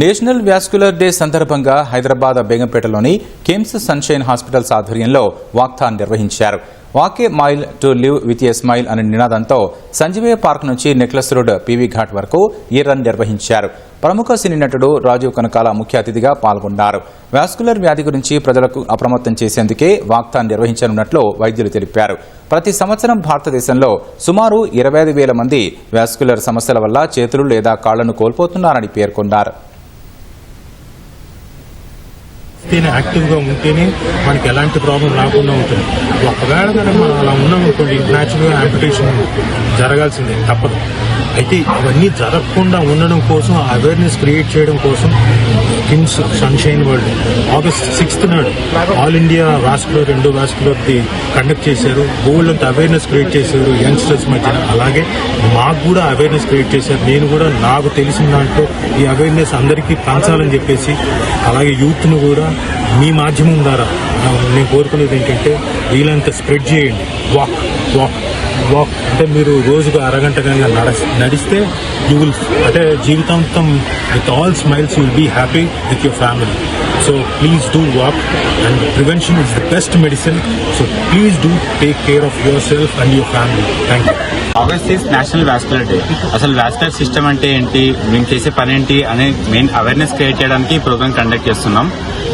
National vascular day సందర్భంగా హైదరాబాద్ బేగంపేటలోని KIMS sunshine hospitals ఆధ్వర్యంలో వాక్థాన్ నిర్వహించారు. Walk a mile to live with a smile అనే నినాదంతో సంజీవయ్య పార్క్ నుంచి నెక్లెస్ రోడ్ పీవీ ఘాట్ వరకు ఈ రన్ నిర్వహించారు. ప్రముఖ సినీ నటుడు రాజీవ్ కనకాల ముఖ్య అతిథిగా పాల్గొన్నారు. వ్యాస్కులర్ వ్యాధి గురించి ప్రజలకు అప్రమత్తం చేసేందుకే వాక్థాన్ నిర్వహించనున్నట్లు వైద్యులు తెలిపారు. ప్రతి సంవత్సరం భారతదేశంలో సుమారు ఇరవై ఐదు వేల మంది వ్యాస్కులర్ సమస్యల వల్ల చేతులు లేదా కాళ్ళను కోల్పోతున్నారని పేర్కొన్నారు. చేస్తేనే యాక్టివ్గా ఉంటేనే మనకి ఎలాంటి ప్రాబ్లం రాకుండా ఉంటుంది. ఒకవేళ కనుక మనం అలా ఉన్నాం అనుకోండి న్యాచురల్గా ఆంపిటేషన్ జరగాల్సిందే తప్పదు. అయితే ఇవన్నీ జరగకుండా ఉండడం కోసం అవేర్నెస్ క్రియేట్ చేయడం కోసం KIMS Sunshine world August sixth నాడు ఆల్ ఇండియా వాస్కులర్ రెండో వాస్కులర్ ది కండక్ట్ చేశారు. గోల్డ్ అంత అవేర్నెస్ క్రియేట్ చేశారు యంగ్స్టర్స్ మధ్యన. అలాగే మాకు కూడా అవేర్నెస్ క్రియేట్ చేశారు. నేను కూడా నాకు తెలిసిన దాంట్లో ఈ అవేర్నెస్ అందరికీ పంచాలని చెప్పేసి అలాగే యూత్ను కూడా మీ మాధ్యమం ద్వారా. నేను కోరుకునేది ఏంటంటే వీలంత స్ప్రెడ్ చేయండి. వాక్ వాక్ వాక్ అంటే మీరు రోజుకు అరగంట కనుక నడ నడిస్తే యూ విల్ అంటే జీవితాంతం with all smiles you will be happy with your family so please do walk and prevention is the best medicine so please do take care of yourself and your family thank you August is national vascular day అసలు vascular system అంటే ఏంటి? మేము చేసే పని ఏంటి? అనే main awareness create చేయడానికి ఈ ప్రోగ్రామ్ కండక్ట్ చేస్తున్నాం.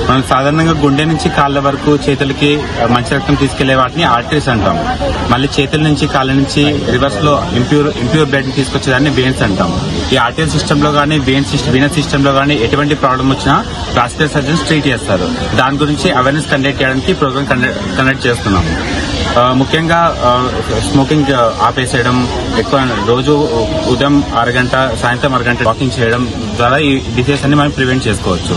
మనం సాధారణంగా గుండె నుంచి కాళ్ళ వరకు చేతులకి మంచి రక్తం తీసుకెళ్ళే వాటిని ఆర్టరీస్ అంటాం. మళ్ళీ చేతుల నుంచి కాళ్ళ నుంచి రివర్స్లో ఇంప్యూర్ ఇంప్యూర్ బ్లడ్ తీసుకొచ్చేదాన్ని వెయిన్స్ అంటాం. ఈ ఆర్టీఎల్ సిస్టమ్లో కానీ వెయిన్ సిస్టమ్ వీనస్ సిస్టమ్లో కానీ ఎటువంటి ప్రాబ్లం వచ్చినా వాస్కులర్ సర్జన్స్ ట్రీట్ చేస్తారు. దాని గురించి అవేర్నెస్ కండక్ట్ చేయడానికి ప్రోగ్రామ్ కండక్ట్ చేస్తున్నాం. ముఖ్యంగా స్మోకింగ్ ఆపేసేయడం ఎక్కువ రోజు ఉదయం అరగంట సాయంత్రం అరగంట వాకింగ్ చేయడం ద్వారా ఈ డిసీజ్ అన్ని మనం ప్రివెంట్ చేసుకోవచ్చు.